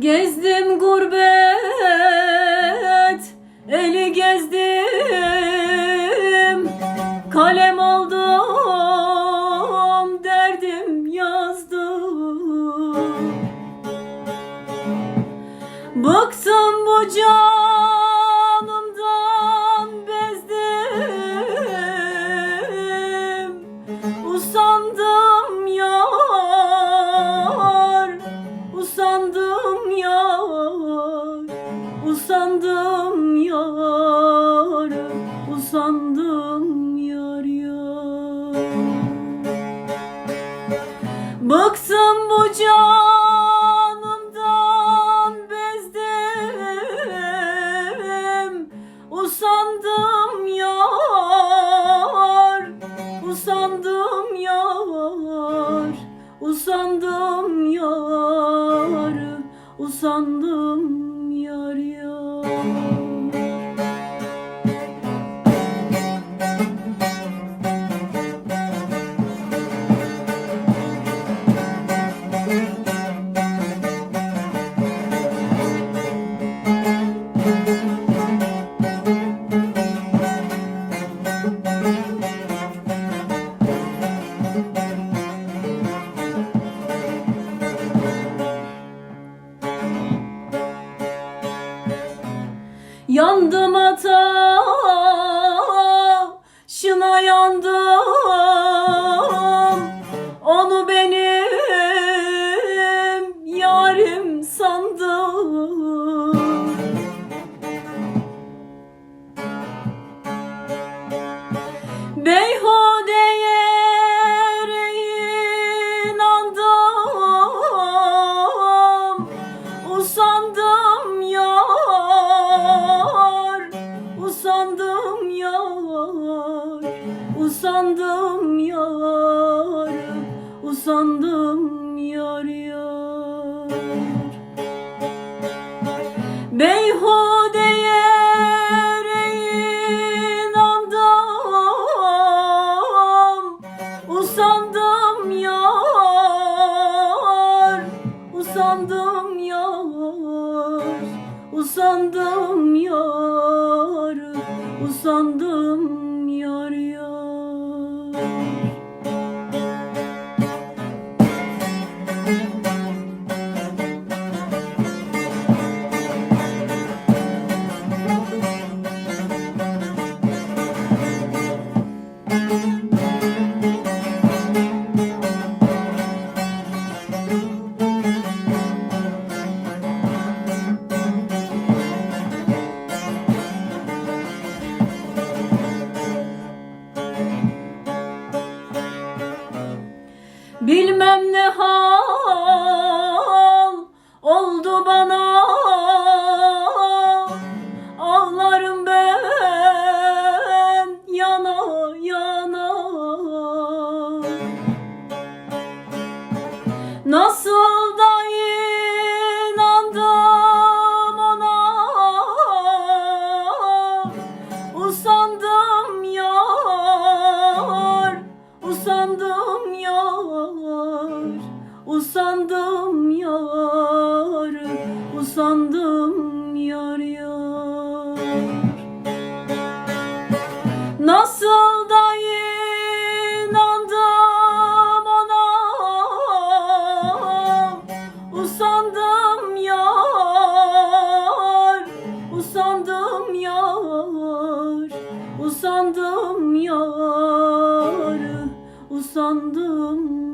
Gezdim gurbet, kalem aldım, derdim yazdım. Bıktım bu canımdan Bıktım bu canımdan bezdim. Usandım yar Usandım yar Usandım yar Usandım Yandım Usandım yar Usandım yar Usandım yar yar. Beyhudeye inandım Usandım yar Usandım yar Usandım yar Usandım Bilmem ne hal oldu bana. Ağlarım ben yana yana. Nasıl Usandım yar Usandım yar yar. Nasıl da inandım ona? Usandım yar Usandım yar Usandım yar Usandım